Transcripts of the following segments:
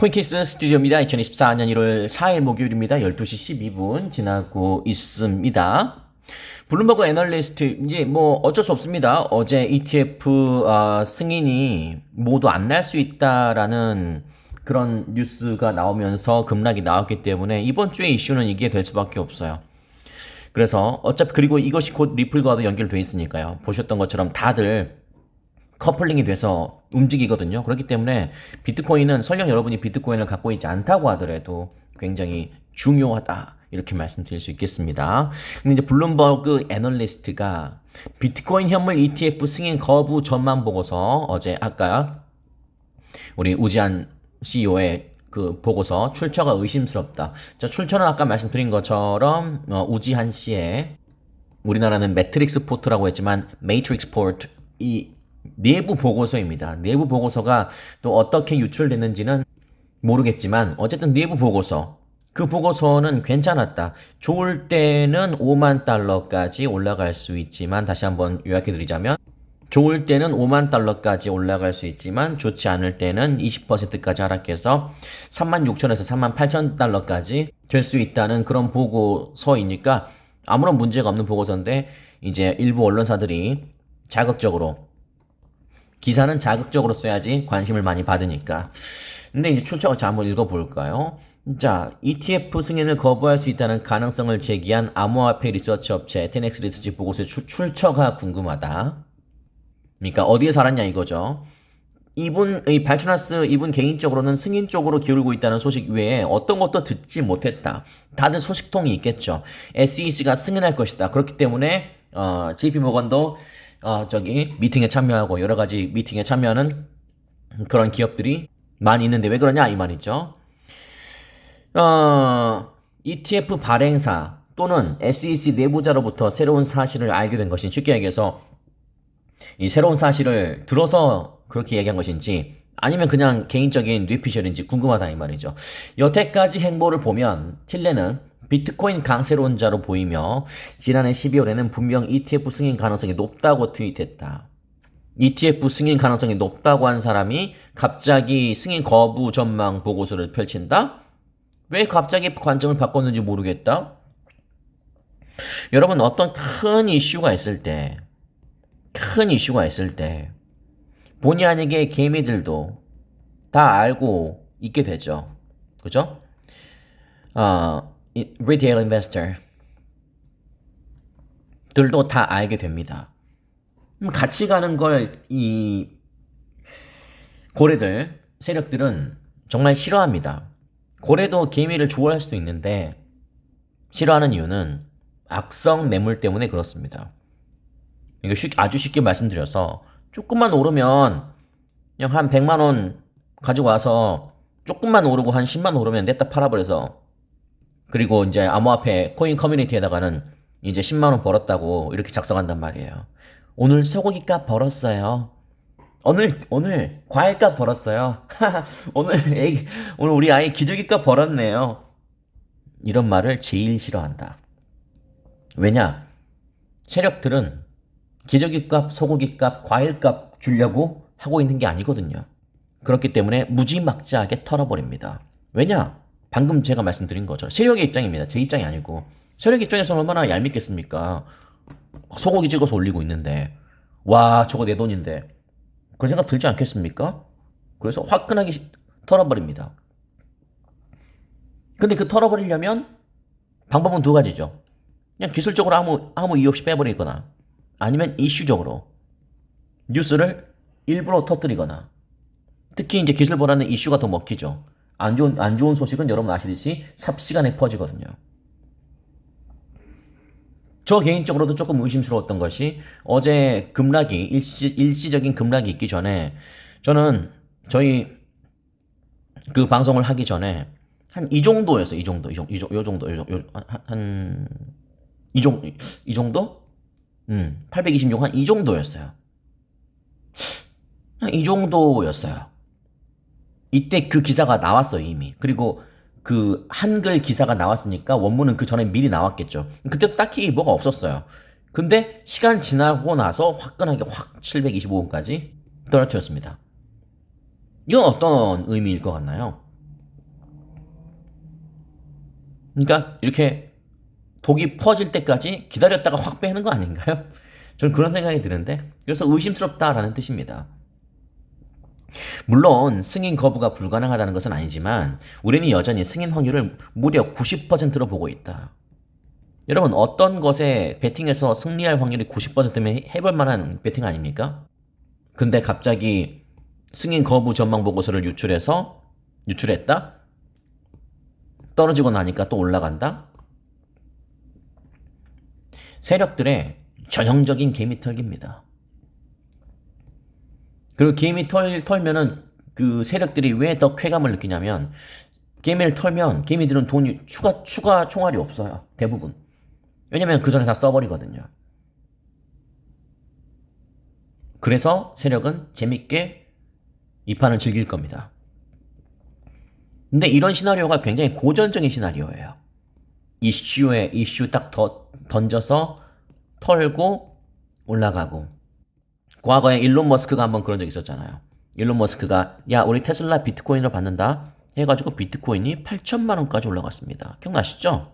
코인케이스 스튜디오입니다. 2024년 1월 4일 목요일입니다. 12시 12분 지나고 있습니다. 블룸버그 애널리스트 이제 뭐 어쩔 수 없습니다. 어제 ETF 아, 승인이 모두 안 날 수 있다라는 그런 뉴스가 나오면서 급락이 나왔기 때문에 이번 주의 이슈는 이게 될 수밖에 없어요. 그래서 어차피 그리고 이것이 곧 리플과도 연결돼 있으니까요. 보셨던 것처럼 다들 커플링이 돼서 움직이거든요. 그렇기 때문에 비트코인은 설령 여러분이 비트코인을 갖고 있지 않다고 하더라도 굉장히 중요하다. 이렇게 말씀드릴 수 있겠습니다. 근데 이제 블룸버그 애널리스트가 비트코인 현물 ETF 승인 거부 전망 보고서 어제 아까 우리 우지한 CEO의 그 보고서 출처가 의심스럽다. 자, 출처는 아까 말씀드린 것처럼 어, 우지한 씨의 우리나라는 매트릭스 포트라고 했지만 매트릭스 포트 이 내부 보고서입니다. 내부 보고서가 또 어떻게 유출됐는지는 모르겠지만 어쨌든 내부 보고서 그 보고서는 괜찮았다. 좋을 때는 5만 달러까지 올라갈 수 있지만 다시 한번 요약해 드리자면 좋을 때는 5만 달러까지 올라갈 수 있지만 좋지 않을 때는 20%까지 하락해서 3만 6천에서 3만 8천 달러까지 될 수 있다는 그런 보고서이니까 아무런 문제가 없는 보고서인데 이제 일부 언론사들이 자극적으로 기사는 자극적으로 써야지 관심을 많이 받으니까. 근데 이제 출처가 자 한번 읽어볼까요? 자, ETF 승인을 거부할 수 있다는 가능성을 제기한 암호화폐 리서치 업체 테넥스 리서치 보고서의 출, 출처가 궁금하다. 그러니까 어디에 살았냐 이거죠. 이분의 발주나스 이분 개인적으로는 승인 쪽으로 기울고 있다는 소식 외에 어떤 것도 듣지 못했다. 다들 소식통이 있겠죠. SEC가 승인할 것이다. 그렇기 때문에 어, JP 모건도 어, 저기 미팅에 참여하고 여러 가지 미팅에 참여하는 그런 기업들이 많이 있는데 왜 그러냐 이 말이죠. 어, ETF 발행사 또는 SEC 내부자로부터 새로운 사실을 알게 된 것인 쉽게 얘기해서 이 새로운 사실을 들어서 그렇게 얘기한 것인지 아니면 그냥 개인적인 뇌피셜인지 궁금하다 이 말이죠. 여태까지 행보를 보면 틸레는 비트코인 강세론자로 보이며 지난해 12월에는 분명 ETF 승인 가능성이 높다고 트윗했다. ETF 승인 가능성이 높다고 한 사람이 갑자기 승인 거부 전망 보고서를 펼친다? 왜 갑자기 관점을 바꿨는지 모르겠다? 여러분 어떤 큰 이슈가 있을 때, 큰 이슈가 있을 때 본의 아니게 개미들도 다 알고 있게 되죠. 그죠? 어, 이 retail investor 들도 다 알게 됩니다. 같이 가는 걸 이 고래들 세력들은 정말 싫어합니다. 고래도 개미를 좋아할 수도 있는데 싫어하는 이유는 악성 매물 때문에 그렇습니다. 이거 쉽, 아주 쉽게 말씀드려서 조금만 오르면 그냥 한 100만 원 가지고 와서 조금만 오르고 한 10만 원 오르면 냈다 팔아버려서 그리고 이제 암호화폐 코인 커뮤니티에다가는 이제 10만 원 벌었다고 이렇게 작성한단 말이에요. 오늘 소고기 값 벌었어요. 오늘 오늘 과일 값 벌었어요. 오늘 애기, 오늘 우리 아이 기저귀 값 벌었네요. 이런 말을 제일 싫어한다. 왜냐? 세력들은 기저귀 값, 소고기 값, 과일 값 주려고 하고 있는 게 아니거든요. 그렇기 때문에 무지막지하게 털어버립니다. 왜냐? 방금 제가 말씀드린 거죠. 세력의 입장입니다. 제 입장이 아니고. 세력 입장에서는 얼마나 얄밉겠습니까? 소고기 찍어서 올리고 있는데. 와, 저거 내 돈인데. 그런 생각 들지 않겠습니까? 그래서 화끈하게 털어버립니다. 근데 그 털어버리려면 방법은 두 가지죠. 그냥 기술적으로 아무, 아무 이유 없이 빼버리거나 아니면 이슈적으로 뉴스를 일부러 터뜨리거나 특히 이제 기술보다는 이슈가 더 먹히죠. 안 좋은, 안 좋은 소식은 여러분 아시듯이 삽시간에 퍼지거든요. 저 개인적으로도 조금 의심스러웠던 것이 어제 급락이, 일시, 일시적인 급락이 있기 전에 저는 저희 그 방송을 하기 전에 한 이 정도였어요. 이 정도, 이 정도, 이 정도, 요 정도, 요 정도, 한, 이 정도, 이 정도? 음, 826, 한 이 정도였어요. 한 이 정도였어요. 이때 그 기사가 나왔어요, 이미. 그리고 그 한글 기사가 나왔으니까 원문은 그 전에 미리 나왔겠죠. 그때도 딱히 뭐가 없었어요. 근데 시간 지나고 나서 화끈하게 확 725원까지 떨어뜨렸습니다. 이건 어떤 의미일 것 같나요? 그러니까 이렇게 독이 퍼질 때까지 기다렸다가 확 빼는 거 아닌가요? 저는 그런 생각이 드는데 그래서 의심스럽다라는 뜻입니다. 물론 승인 거부가 불가능하다는 것은 아니지만 우리는 여전히 승인 확률을 무려 90%로 보고 있다. 여러분 어떤 것에 베팅해서 승리할 확률이 90%면 해볼 만한 베팅 아닙니까? 근데 갑자기 승인 거부 전망 보고서를 유출해서 유출했다? 떨어지고 나니까 또 올라간다? 세력들의 전형적인 개미 털기입니다. 그리고 개미 털, 털면은 그 세력들이 왜 더 쾌감을 느끼냐면 개미를 털면 개미들은 돈이 추가 추가 총알이 없어요. 대부분. 왜냐면 그 전에 다 써버리거든요. 그래서 세력은 재밌게 이 판을 즐길 겁니다. 근데 이런 시나리오가 굉장히 고전적인 시나리오예요. 이슈에 이슈 딱 더, 던져서 털고 올라가고. 과거에 일론 머스크가 한번 그런 적 있었잖아요. 일론 머스크가 야 우리 테슬라 비트코인을 받는다 해가지고 비트코인이 8천만 원까지 올라갔습니다. 기억나시죠?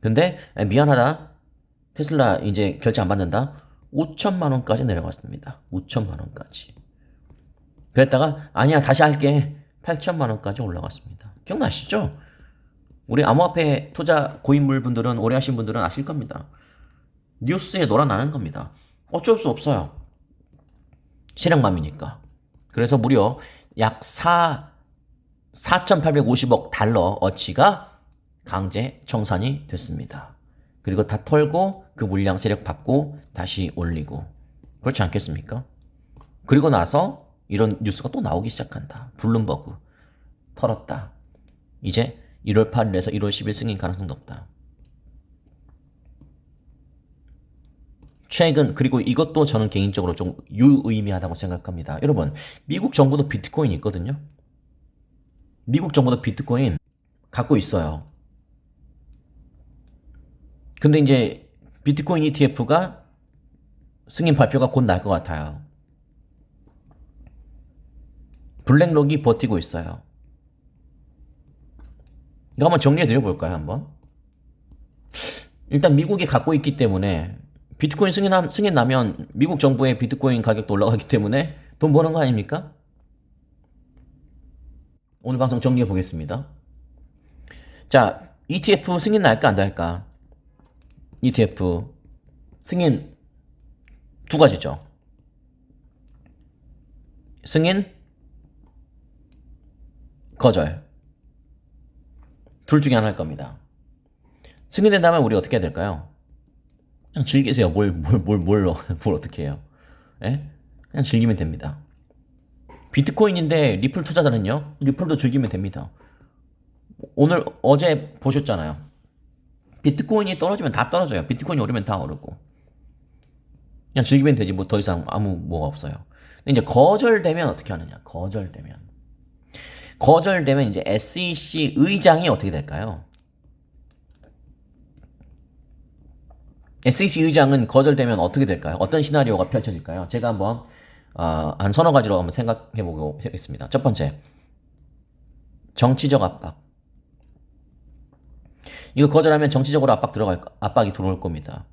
근데 아, 미안하다 테슬라 이제 결제 안 받는다 5천만 원까지 내려갔습니다. 5천만 원까지. 그랬다가 아니야 다시 할게 8천만 원까지 올라갔습니다. 기억나시죠? 우리 암호화폐 투자 고인물 분들은 오래 하신 분들은 아실 겁니다. 뉴스에 놀아나는 겁니다. 어쩔 수 없어요. 실행맘이니까. 그래서 무려 약 4, 4,850억 달러 어치가 강제 청산이 됐습니다. 그리고 다 털고 그 물량 세력 받고 다시 올리고. 그렇지 않겠습니까? 그리고 나서 이런 뉴스가 또 나오기 시작한다. 블룸버그. 털었다. 이제 1월 8일에서 1월 10일 승인 가능성도 없다. 최근 그리고 이것도 저는 개인적으로 좀 유의미하다고 생각합니다. 여러분, 미국 정부도 비트코인 있거든요. 미국 정부도 비트코인 갖고 있어요. 근데 이제 비트코인 ETF가 승인 발표가 곧 날 것 같아요. 블랙록이 버티고 있어요. 이거 한번 정리해 드려 볼까요, 한번? 일단 미국이 갖고 있기 때문에 비트코인 승인, 승인 나면 미국 정부의 비트코인 가격도 올라가기 때문에 돈 버는 거 아닙니까? 오늘 방송 정리해 보겠습니다. 자, ETF 승인 날까 안 날까? ETF 승인 두 가지죠. 승인 거절 둘 중에 하나일 겁니다. 승인된다면 우리 어떻게 해야 될까요? 그냥 즐기세요. 뭘, 뭘, 뭘, 뭘, 뭘 어떻게 해요? 예? 그냥 즐기면 됩니다. 비트코인인데 리플 투자자는요? 리플도 즐기면 됩니다. 오늘, 어제 보셨잖아요. 비트코인이 떨어지면 다 떨어져요. 비트코인이 오르면 다 오르고. 그냥 즐기면 되지. 뭐 더 이상 아무 뭐가 없어요. 근데 이제 거절되면 어떻게 하느냐? 거절되면. 거절되면 이제 SEC 의장이 어떻게 될까요? SEC 의장은 거절되면 어떻게 될까요? 어떤 시나리오가 펼쳐질까요? 제가 한번 어, 한 서너 가지로 한번 생각해 보겠습니다. 첫 번째, 정치적 압박. 이거 거절하면 정치적으로 압박 들어갈 압박이 들어올 겁니다.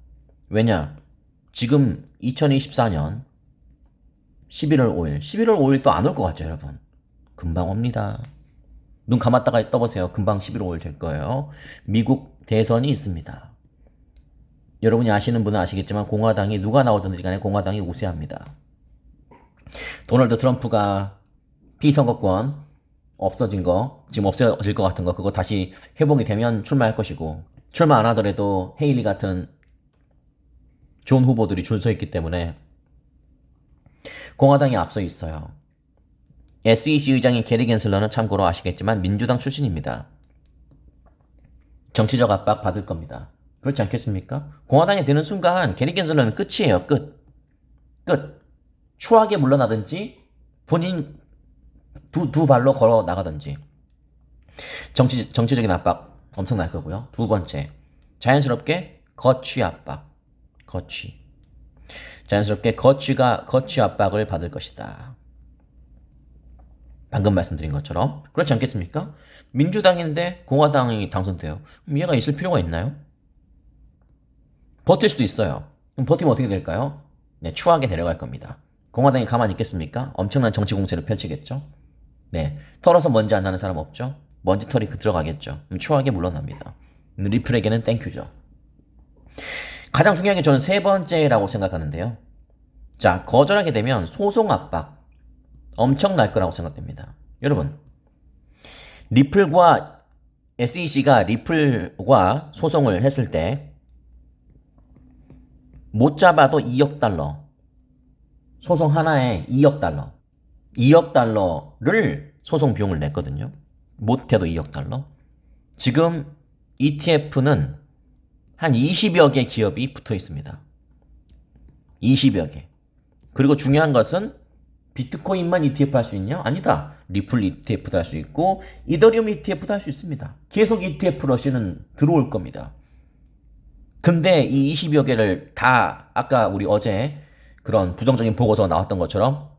왜냐? 지금 2024년 11월 5일, 11월 5일 또 안 올 것 같죠, 여러분? 금방 옵니다. 눈 감았다가 떠보세요. 금방 11월 5일 될 거예요. 미국 대선이 있습니다. 여러분이 아시는 분은 아시겠지만 공화당이 누가 나오든지 간에 공화당이 우세합니다. 도널드 트럼프가 피선거권 없어진 거, 지금 없어질 것 같은 거, 그거 다시 회복이 되면 출마할 것이고, 출마 안 하더라도 헤일리 같은 좋은 후보들이 줄 서 있기 때문에 공화당이 앞서 있어요. SEC 의장인 게리 겐슬러는 참고로 아시겠지만 민주당 출신입니다. 정치적 압박 받을 겁니다. 그렇지 않겠습니까? 공화당이 되는 순간 게리 겐슬러는 끝이에요. 끝. 끝. 추하게 물러나든지 본인 두, 두 발로 걸어 나가든지 정치, 정치적인 압박 엄청날 거고요. 두 번째, 자연스럽게 거취 압박. 거취. 자연스럽게 거취가, 거취 압박을 받을 것이다. 방금 말씀드린 것처럼. 그렇지 않겠습니까? 민주당인데 공화당이 당선돼요. 얘가 있을 필요가 있나요? 버틸 수도 있어요. 그럼 버티면 어떻게 될까요? 네, 추하게 내려갈 겁니다. 공화당이 가만히 있겠습니까? 엄청난 정치 공세를 펼치겠죠? 네, 털어서 먼지 안 나는 사람 없죠? 먼지 털이 그 들어가겠죠? 그럼 추하게 물러납니다. 리플에게는 땡큐죠. 가장 중요한 게 저는 세 번째라고 생각하는데요. 자, 거절하게 되면 소송 압박 엄청날 거라고 생각됩니다. 여러분, 리플과 SEC가 리플과 소송을 했을 때 못 잡아도 2억 달러. 소송 하나에 2억 달러. 2억 달러를 소송 비용을 냈거든요. 못해도 2억 달러. 지금 ETF는 한 20여 개 기업이 붙어 있습니다. 20여 개. 그리고 중요한 것은 비트코인만 ETF 할 수 있냐? 아니다. 리플 ETF도 할 수 있고 이더리움 ETF도 할 수 있습니다. 계속 ETF 러시는 들어올 겁니다. 근데 이 20여 개를 다 아까 우리 어제 그런 부정적인 보고서가 나왔던 것처럼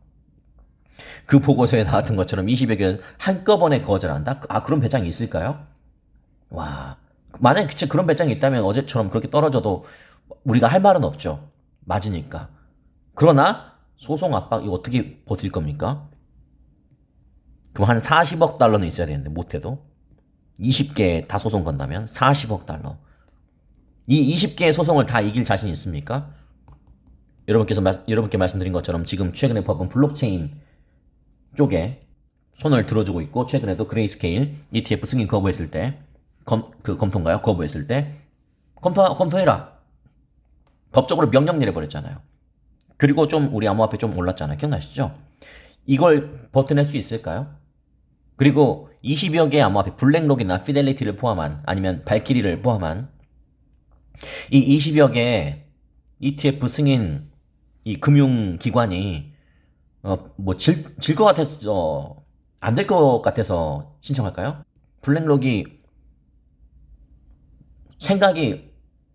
그 보고서에 나왔던 것처럼 20여 개를 한꺼번에 거절한다? 아 그런 배짱이 있을까요? 와 만약에 진짜 그런 배짱이 있다면 어제처럼 그렇게 떨어져도 우리가 할 말은 없죠. 맞으니까. 그러나 소송 압박 이거 어떻게 버틸 겁니까? 그럼 한 40억 달러는 있어야 되는데 못해도 20개 다 소송 건다면 40억 달러. 이 20개의 소송을 다 이길 자신 있습니까? 여러분께서 말- 여러분께 말씀드린 것처럼 지금 최근에 법은 블록체인 쪽에 손을 들어주고 있고 최근에도 그레이스케일 ETF 승인 거부했을 때 검, 그 검토인가요? 거부했을 때 검토 검토해라. 법적으로 명령 내려버렸잖아요. 그리고 좀 우리 암호화폐 좀 올랐잖아요. 기억나시죠? 이걸 버텨낼 수 있을까요? 그리고 20여 개의 암호화폐 블랙록이나 피델리티를 포함한 아니면 발키리를 포함한 이 20여 개의 ETF 승인 이 금융기관이 어 뭐 질 질 것 같아서 안될 것 같아서 신청할까요? 블랙록이 생각이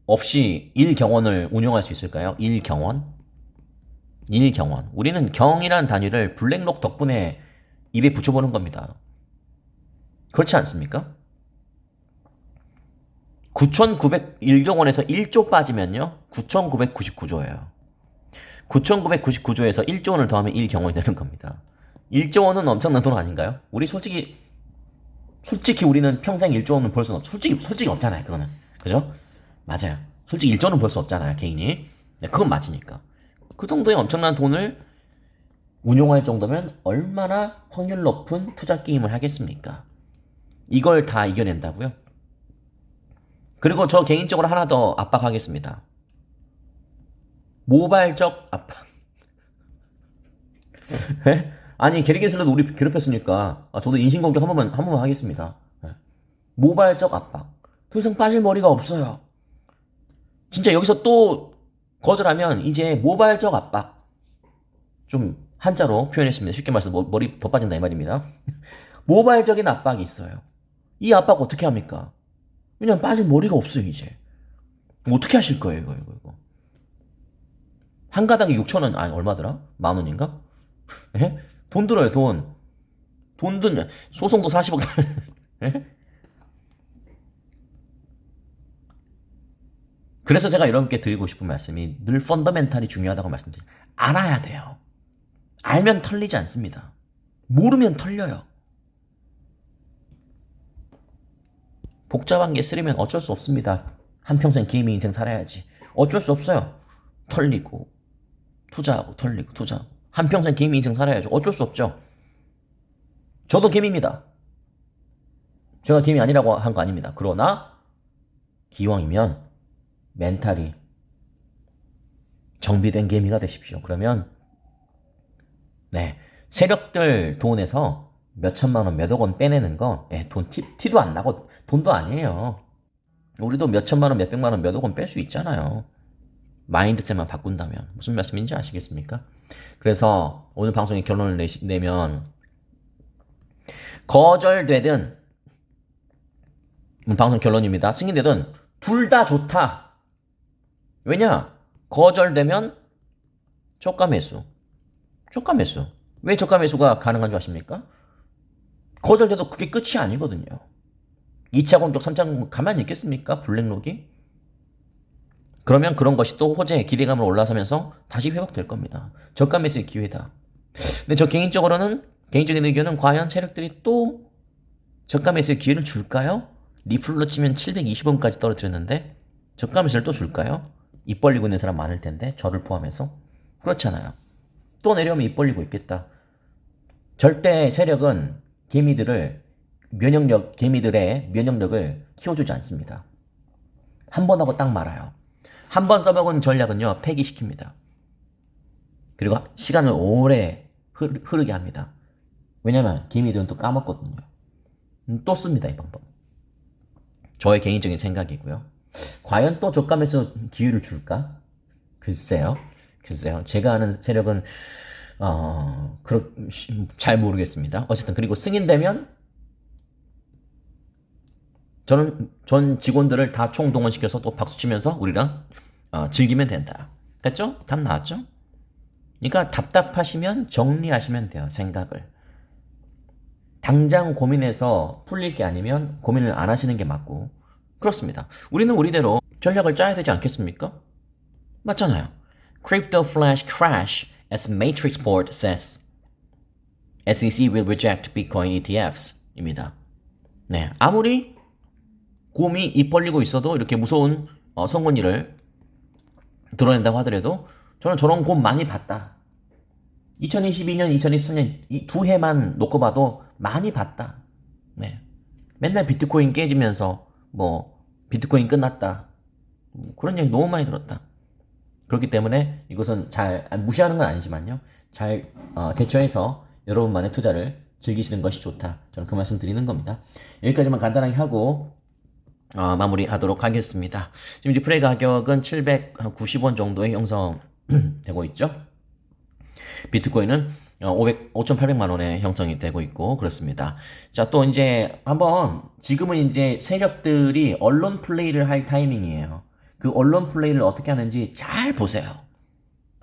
없이 일경원을 운영할 수 있을까요? 일경원? 일경원. 우리는 경이란 단위를 블랙록 덕분에 입에 붙여보는 겁니다. 그렇지 않습니까? 9,901경원에서 1조 빠지면요. 9,999조예요. 9,999조에서 1조 원을 더하면 1경원이 되는 겁니다. 1조 원은 엄청난 돈 아닌가요? 우리 솔직히 솔직히 우리는 평생 1조 원은 벌 수는 없. 솔직히 솔직히 없잖아요. 그거는. 그죠? 맞아요. 솔직히 1조 원은 벌 수 없잖아요. 개인이. 네, 그건 맞으니까. 그 정도의 엄청난 돈을 운용할 정도면 얼마나 확률 높은 투자 게임을 하겠습니까? 이걸 다 이겨낸다고요? 그리고 저 개인적으로 하나 더 압박하겠습니다. 모발적 압박. 에? 아니 게리 게슬러도 우리 괴롭혔으니까 아, 저도 인신공격 한 번만 한 번만 하겠습니다. 예. 모발적 압박. 더 이상 빠질 머리가 없어요. 진짜 여기서 또 거절하면 이제 모발적 압박. 좀 한자로 표현했습니다. 쉽게 말해서 머- 머리 더 빠진다 이 말입니다. 모발적인 압박이 있어요. 이 압박 어떻게 합니까? 왜냐면 빠질 머리가 없어요 이제. 어떻게 하실 거예요 이거 이거 이거. 한 가닥에 6천 원 아니 얼마더라? 만 원인가? 예? 돈 들어요 돈. 돈 든 소송도 40억 달러. 예? 그래서 제가 여러분께 드리고 싶은 말씀이 늘 펀더멘탈이 중요하다고 말씀드려요. 알아야 돼요. 알면 털리지 않습니다. 모르면 털려요. 복잡한 게 쓰려면 어쩔 수 없습니다. 한평생 게이밍 인생 살아야지. 어쩔 수 없어요. 털리고, 투자하고, 털리고, 투자하고. 한평생 게이밍 인생 살아야죠. 어쩔 수 없죠. 저도 게임입니다. 제가 게임이 아니라고 한 거 아닙니다. 그러나, 기왕이면, 멘탈이 정비된 게이밍가 되십시오. 그러면, 네. 세력들 돈에서 몇 천만 원, 몇억 원 빼내는 거, 예, 돈 티, 티도 안 나고 돈도 아니에요. 우리도 몇 천만 원, 몇 백만 원, 몇 억 원 뺄 수 있잖아요. 마인드셋만 바꾼다면. 무슨 말씀인지 아시겠습니까? 그래서 오늘 방송에 결론을 내시, 내면, 거절되든, 방송 결론입니다. 승인되든, 둘 다 좋다. 왜냐? 거절되면, 저가 매수. 저가 매수. 왜 저가 매수가 가능한 줄 아십니까? 거절돼도 그게 끝이 아니거든요. 2차 공격, 3차 공격 가만히 있겠습니까? 블랙록이? 그러면 그런 것이 또 호재 기대감으로 올라서면서 다시 회복될 겁니다. 저가 매수의 기회다. 근데 저 개인적으로는 개인적인 의견은 과연 세력들이 또 저가 매수의 기회를 줄까요? 리플로 치면 720원까지 떨어뜨렸는데 저가 매수를 또 줄까요? 입 벌리고 있는 사람 많을 텐데 저를 포함해서 그렇잖아요. 또 내려오면 입 벌리고 있겠다. 절대 세력은 개미들을 면역력 개미들의 면역력을 키워주지 않습니다. 한 번 하고 딱 말아요. 한 번 써먹은 전략은요 폐기시킵니다. 그리고 시간을 오래 흐르- 흐르게 합니다. 왜냐면 개미들은 또 까먹거든요. 음, 또 씁니다 이 방법. 저의 개인적인 생각이고요. 과연 또 저감에서 기회를 줄까? 글쎄요. 글쎄요. 제가 아는 세력은 어, 그렇, 시- 잘 모르겠습니다. 어쨌든 그리고 승인되면 저는 전 직원들을 다 총동원시켜서 또 박수 치면서 우리랑 어, 즐기면 된다. 됐죠? 답 나왔죠? 그러니까 답답하시면 정리하시면 돼요. 생각을. 당장 고민해서 풀릴 게 아니면 고민을 안 하시는 게 맞고 그렇습니다. 우리는 우리대로 전략을 짜야 되지 않겠습니까? 맞잖아요. Crypto flash crash as Matrix Board says. SEC will reject Bitcoin ETFs. 입니다. 네. 아무리 곰이 입 벌리고 있어도 이렇게 무서운 어, 선권일을 드러낸다고 하더라도 저는 저런 곰 많이 봤다. 2022년, 2023년 이 두 해만 놓고 봐도 많이 봤다. 네. 맨날 비트코인 깨지면서 뭐 비트코인 끝났다. 뭐 그런 얘기 너무 많이 들었다. 그렇기 때문에 이것은 잘 아, 무시하는 건 아니지만요. 잘 어, 대처해서 여러분만의 투자를 즐기시는 것이 좋다. 저는 그 말씀 드리는 겁니다. 여기까지만 간단하게 하고 어, 마무리하도록 하겠습니다. 지금 리플레이 가격은 790원 정도의 형성되고 있죠. 비트코인은 500, 5,800만 원에 형성이 되고 있고 그렇습니다. 자, 또 이제 한번 지금은 이제 세력들이 언론 플레이를 할 타이밍이에요. 그 언론 플레이를 어떻게 하는지 잘 보세요.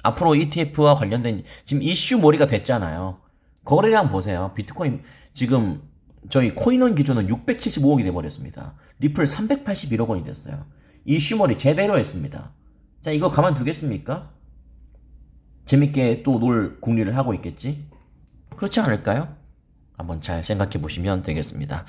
앞으로 ETF와 관련된 지금 이슈 몰이가 됐잖아요. 거래량 보세요. 비트코인 지금 저희 코인원 기준은 675억이 돼버렸습니다. 리플 381억 원이 됐어요. 이슈 몰이 제대로 했습니다. 자, 이거 가만두겠습니까? 재밌게 또 놀 궁리를 하고 있겠지? 그렇지 않을까요? 한번 잘 생각해 보시면 되겠습니다.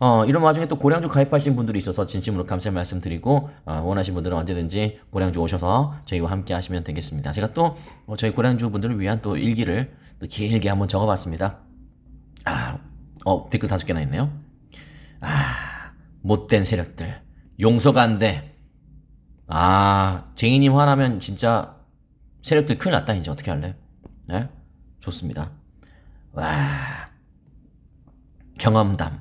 어, 이런 와중에 또 고량주 가입하신 분들이 있어서 진심으로 감사의 말씀 드리고, 어, 원하신 분들은 언제든지 고량주 오셔서 저희와 함께 하시면 되겠습니다. 제가 또 어, 저희 고량주 분들을 위한 또 일기를 또 길게 한번 적어봤습니다. 아, 어, 댓글 다섯 개나 있네요. 아, 못된 세력들. 용서가 안 돼. 아, 쟁이님 화나면 진짜 세력들 큰일 났다, 이제 어떻게 할래? 네? 좋습니다. 와, 경험담.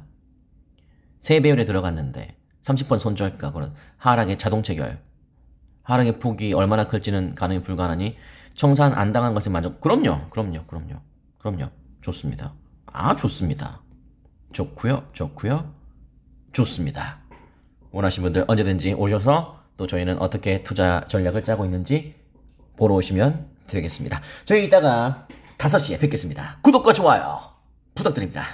세배율에 들어갔는데 30번 손절가, 그런 하락의 자동 체결. 하락의 폭이 얼마나 클지는 가능이 불가하니 청산 안 당한 것에 만족. 그럼요, 그럼요, 그럼요, 그럼요. 좋습니다. 아, 좋습니다. 좋고요, 좋고요, 좋습니다. 원하시는 분들 언제든지 오셔서 또 저희는 어떻게 투자 전략을 짜고 있는지 보러 오시면 되겠습니다. 저희 이따가 5시에 뵙겠습니다. 구독과 좋아요 부탁드립니다.